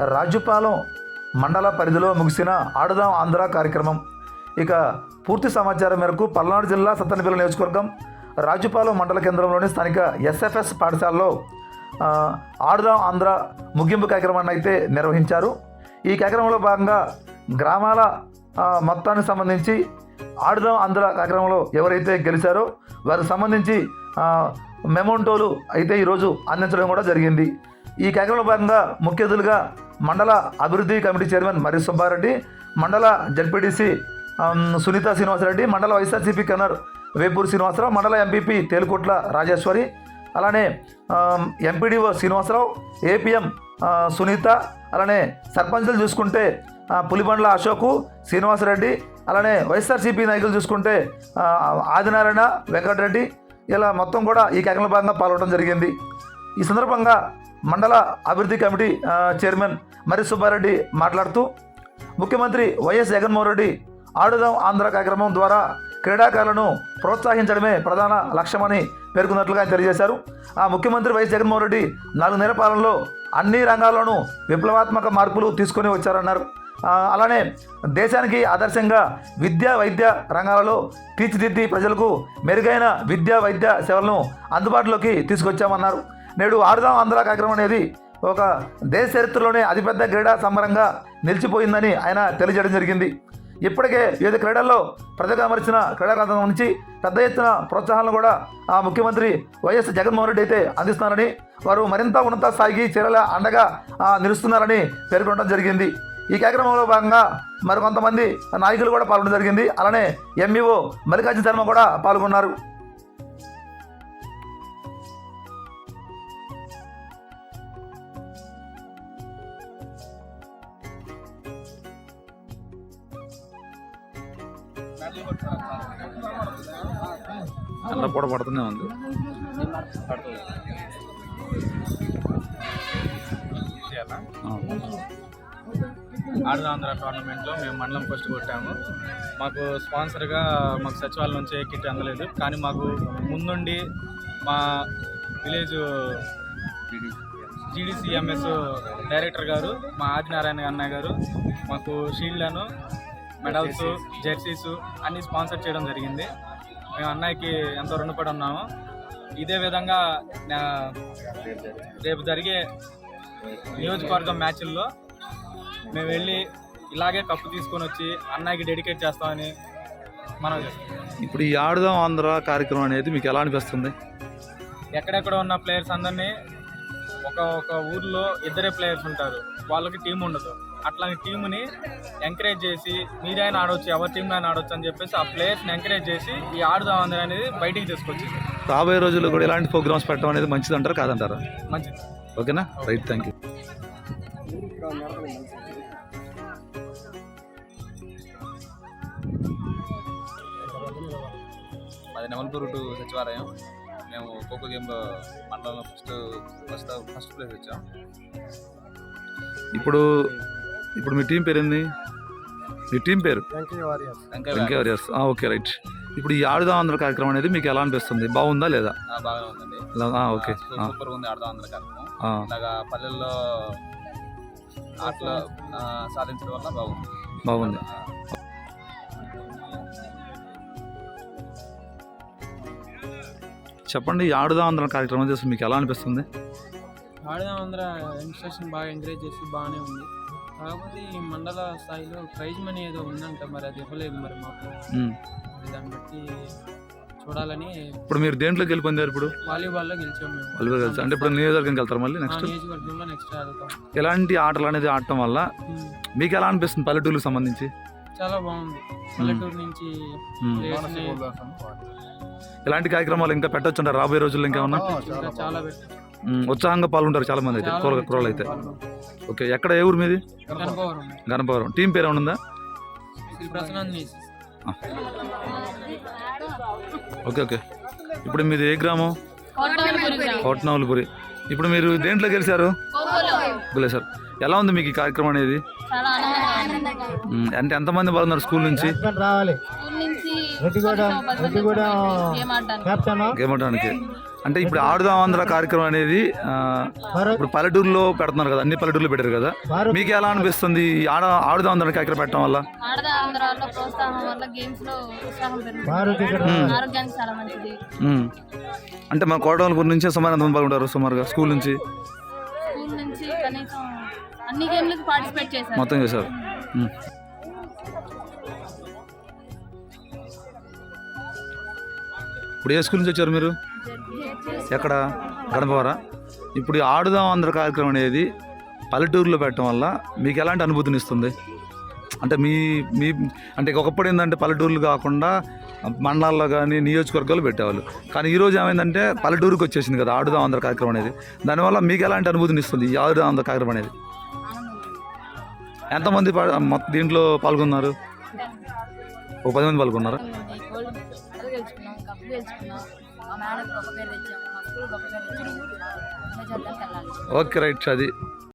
రాజుపాలెం మండల పరిధిలో ముగిసిన ఆడుదాం ఆంధ్ర కార్యక్రమం. ఇక పూర్తి సమాచారం మేరకు పల్నాడు జిల్లా సత్తనపల్లి నియోజకవర్గం రాజుపాలెం మండల కేంద్రంలోని స్థానిక ఎస్ఎఫ్ఎస్ పాఠశాలలో ఆడుదాం ఆంధ్ర ముగింపు కార్యక్రమాన్ని అయితే నిర్వహించారు. ఈ కార్యక్రమంలో భాగంగా గ్రామాల మొత్తానికి సంబంధించి ఆడుదాం ఆంధ్ర కార్యక్రమంలో ఎవరైతే గెలిచారో వారికి సంబంధించి మెమోంటోలు అయితే ఈరోజు అందించడం కూడా జరిగింది. ఈ కార్యక్రమంలో భాగంగా ముఖ్య అతిథులుగా మండల అభివృద్ధి కమిటీ చైర్మన్ మరి సుబ్బారెడ్డి మండల జడ్పీటీసీ సునీత శ్రీనివాసరెడ్డి మండల వైఎస్ఆర్సీపీ కన్నర్ వేపూర్ శ్రీనివాసరావు మండల ఎంపీపీ తేలుకోట్ల రాజేశ్వరి అలానే ఎంపీడీఓ శ్రీనివాసరావు ఏపీఎం సునీత అలానే సర్పంచులు చూసుకుంటే పులిబండ్ల అశోకు శ్రీనివాసరెడ్డి అలానే వైఎస్ఆర్సీపీ నాయకులు చూసుకుంటే ఆదినారాయణ వెంకటరెడ్డి ఇలా మొత్తం కూడా ఈ కార్యక్రమంలో భాగంగా పాల్గొనడం జరిగింది. ఈ సందర్భంగా మండల అభివృద్ధి కమిటీ చైర్మన్ మరి సుబ్బారెడ్డి మాట్లాడుతూ ముఖ్యమంత్రి వైఎస్ జగన్మోహన్ రెడ్డి ఆడుదాం ఆంధ్ర కార్యక్రమం ద్వారా క్రీడాకారులను ప్రోత్సహించడమే ప్రధాన లక్ష్యమని పేర్కొన్నట్లుగా ఆయన తెలియజేశారు. ఆ ముఖ్యమంత్రి వైఎస్ జగన్మోహన్ రెడ్డి నాలుగు నెలల పాలనలో అన్ని రంగాల్లోనూ విప్లవాత్మక మార్పులు తీసుకొని వచ్చారన్నారు. అలానే దేశానికి ఆదర్శంగా విద్యా వైద్య రంగాలలో తీర్చిదిద్ది ప్రజలకు మెరుగైన విద్యా వైద్య సేవలను అందుబాటులోకి తీసుకొచ్చామన్నారు. నేడు ఆరుదాం ఆంధ్ర కార్యక్రమం అనేది ఒక దేశ చరిత్రలోనే అతిపెద్ద క్రీడా సంబరంగా నిలిచిపోయిందని ఆయన తెలియజేయడం జరిగింది. ఇప్పటికే వివిధ క్రీడల్లో ప్రతిగా అమర్చిన క్రీడాకారుల నుంచి పెద్ద ఎత్తున ప్రోత్సాహాలను కూడా ఆ ముఖ్యమంత్రి వైఎస్ జగన్మోహన్ రెడ్డి అయితే అందిస్తున్నారని వారు మరింత ఉన్నత స్థాయికి చీరల అండగా నిలుస్తున్నారని పేర్కొనడం జరిగింది. ఈ కార్యక్రమంలో భాగంగా మరికొంతమంది నాయకులు కూడా పాల్గొనడం జరిగింది. అలానే ఎంఈఓ మల్లికార్జున శర్మ కూడా పాల్గొన్నారు. చల్ల పొడ పడుతూనే ఉంది. ఆ. ఆడుదాం ఆంధ్ర టోర్నమెంట్లో మేము మండలం ఫస్ట్ కొట్టాము. మాకు స్పాన్సర్గా మాకు సచివాలయం నుంచి కిట్ అందలేదు. కానీ మాకు ముందుండి మా విలేజ్ జీడీసీఎంఎస్ డైరెక్టర్ గారు మా ఆదినారాయణ అన్నయ్య గారు మాకు షీల్డ్లను మెడల్స్ జెర్సీస్ అన్నీ స్పాన్సర్ చేయడం జరిగింది. మేము అన్నయ్యకి ఎంతో రుణపడి ఉన్నాము. ఇదే విధంగా రేపు జరిగే నియోజకవర్గం మ్యాచ్ల్లో మేము వెళ్ళి ఇలాగే కప్పు తీసుకొని వచ్చి అన్నయ్యకి డెడికేట్ చేస్తామని మనం ఇప్పుడు ఈ ఆడుదాం ఆంధ్ర కార్యక్రమం అనేది మీకు ఎలా అనిపిస్తుంది? ఎక్కడెక్కడ ఉన్న ప్లేయర్స్ అందరినీ ఒక ఒక ఊర్లో ఇద్దరే ప్లేయర్స్ ఉంటారు. వాళ్ళకి టీం ఉండదు. అట్లాంటి టీంని ఎంకరేజ్ చేసి మీరైనా ఆడొచ్చు ఎవరి టీంలో అయినా ఆడొచ్చు అని చెప్పేసి ఆ ప్లేయర్స్ని ఎంకరేజ్ చేసి ఈ ఆడుదాం అనేది బయటికి తీసుకొచ్చింది. రాబోయే రోజుల్లో కూడా ఇలాంటి ప్రోగ్రామ్స్ పెట్టడం అనేది మంచిది అంటారా కాదంటారా? మంచిది. ఓకేనా? Right thank you Nemalpur to సచివాలయం. మేము ఖోఖో గేమ్లో మండలంలో ఫస్ట్ ఫస్ట్ ఫస్ట్ ప్లేస్ వచ్చాం. ఇప్పుడు ఇప్పుడు మీ టీం పేరు ఏంది మీ టీం పేరు? వెంకయ్య వారియర్స్. ఆ, ఓకే రైట్. ఇప్పుడు ఈ ఆడుదాం ఆంధ్ర కార్యక్రమం అనేది మీకు ఎలా అనిపిస్తుంది? బాగుందా లేదా? బాగానే ఉందండి. ఆ, ఓకే. సూపర్ ఉంది ఆడదాం అందరి కార్యక్రమం ఇలాగా పల్లెల్లో ఆటలు సాధించడం వల్ల బాగుంది. బాగుంది. చెప్పండి ఈ ఆడుదాం ఆంధ్ర కార్యక్రమం చేసి మీకు ఎలా అనిపిస్తుంది? ఆడదాం అందరూ యంగ్స్టర్స్ని బాగా ఎంకరేజ్ చేసి బాగానే ఉంది. కాకపోతే ఈ మండల స్థాయిలో ప్రైజ్ మనీ ఏదో ఉందంట మరి అది ఇవ్వలేదు మరి మాకు. దాన్ని బట్టి చూడాలని ఇప్పుడు మీరు దేంట్లోకి వెళ్ళి పొందారు ఇప్పుడు? వాలీబాల్లో గెలిచాం మేము. వాళ్ళు కలిసి అంటే ఇప్పుడు నియోజకవర్గంకి వెళ్తారు మళ్ళీ నెక్స్ట్? నియోజకవర్గంలో నెక్స్ట్ ఆడుతాం. ఎలాంటి ఆటలు అనేది ఆడటం వల్ల. మీకు ఎలా అనిపిస్తుంది పల్లెటూరుకు సంబంధించి? చాలా బాగుంది. పల్లెటూరు నుంచి ఇలాంటి కార్యక్రమాలు ఇంకా పెట్టొచ్చు రాబోయే రోజుల్లో ఇంకేమన్నా? ఇంకా చాలా పెట్టారు ఉమ్, ఉత్సాహంగా పాల్గొంటారు చాలా మంది అయితే చాలా కుర్రలు అయితే ఓకే ఎక్కడ ఏ ఊరు మీది? గణపవరం టీం పేరు ఏమైనా ఉందా? Shri Prasannand nice okay okay. ఇప్పుడు మీది ఏ గ్రామం? కోటనవలపురి ఇప్పుడు మీరు దేంట్లో గెలిచారు? గెలిచారు. ఎలా ఉంది మీకు ఈ కార్యక్రమం అనేది? చాలా అంటే ఎంతమంది బాగున్నారు స్కూల్ నుంచి? గేమ్ ఆడడానికి. ఆడడానికి. అంటే ఇప్పుడు ఆడుదాం ఆంధ్ర కార్యక్రమం అనేది ఇప్పుడు పల్లెటూరులో పెడుతున్నారు కదా అన్ని పల్లెటూరులో పెట్టారు కదా. మీకు ఎలా అనిపిస్తుంది ఆడ ఆడుదాం ఆంధ్ర కార్యక్రమం పెట్టడం వల్ల. అంటే మన కోటవలపూర్ నుంచి సుమారు ఎంతమంది పాల్గొంటారు సుమారుగా స్కూల్ నుంచి? స్కూల్ నుంచి కనీసం అన్ని గేమ్లకు పార్టిసిపేట్ చేశారు. మొత్తం చేశారు. ఇప్పుడు ఏ స్కూల్ నుంచి వచ్చారు మీరు? ఎక్కడ? గడపవరా ఇప్పుడు ఆడుదాం ఆంధ్ర కార్యక్రమం అనేది పల్లెటూరులో పెట్టడం వల్ల మీకు ఎలాంటి అనుభూతిని ఇస్తుంది? అంటే మీ మీ అంటే ఒకప్పుడు ఏంటంటే పల్లెటూర్లు కాకుండా మండలాల్లో కానీ నియోజకవర్గాలు పెట్టేవాళ్ళు. కానీ ఈరోజు ఏమైందంటే పల్లెటూరుకి వచ్చేసింది కదా ఆడుదాం ఆంధ్ర కార్యక్రమం అనేది. దానివల్ల మీకు ఎలాంటి అనుభూతిని ఇస్తుంది ఈ ఆడుదాం ఆంధ్ర కార్యక్రమం అనేది? ఎంతమంది దీంట్లో పాల్గొన్నారు? ఒక పది మంది పాల్గొన్నారు? ఓకే రైట్ అది